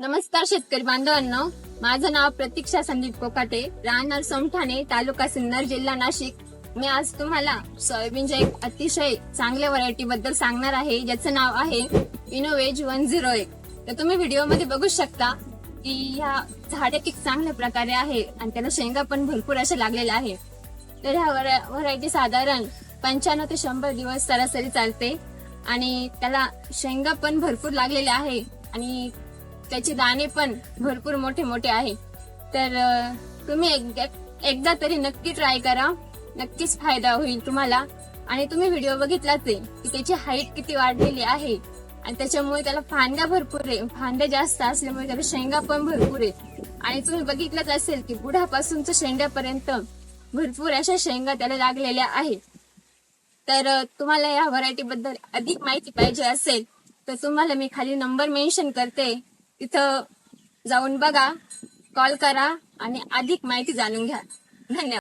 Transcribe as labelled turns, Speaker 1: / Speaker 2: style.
Speaker 1: नमस्कार शेतकरी बांधवांनो. माझं नाव प्रतीक्षा संदीप कोकाटे राहणार सोमठाणे तालुका सिन्नर जिल्हा नाशिक. मी आज तुम्हाला सोयाबीनच्या एक अतिशय चांगल्या व्हरायटी बद्दल सांगणार आहे ज्याचं नाव आहे इनोवेज वन झिरो एक. तर तुम्ही व्हिडिओमध्ये बघू शकता की ह्या झाडे पीक चांगल्या प्रकारे आहे आणि त्याला शेंगा पण भरपूर अशा लागलेल्या आहे. तर ह्या व्हरायटी साधारण पंच्याण्णव ते शंभर दिवस सरासरी चालते आणि त्याला शेंगा पण भरपूर लागलेल्या आहे आणि त्याचे दाणे पण भरपूर मोठे मोठे आहे. तर तुम्ही एकदा एकदा तरी नक्की ट्राय करा. नक्कीच फायदा होईल तुम्हाला. आणि तुम्ही व्हिडिओ बघितलाच आहे की त्याची हाईट किती वाढलेली आहे. आणि त्याच्यामुळे त्याला फांद्या भरपूर आहे. फांद्या जास्त असल्यामुळे त्याला शेंगा पण भरपूर आहे आणि तुम्ही बघितलंच असेल की बुढापासूनच्या शेंड्यापर्यंत भरपूर अशा शेंगा त्याला लागलेल्या आहेत. तर तुम्हाला या व्हरायटी बद्दल अधिक माहिती पाहिजे असेल तर तुम्हाला मी खाली नंबर मेन्शन करते. तिथं जाऊन बघा कॉल करा आणि अधिक माहिती जाणून घ्या. धन्यवाद.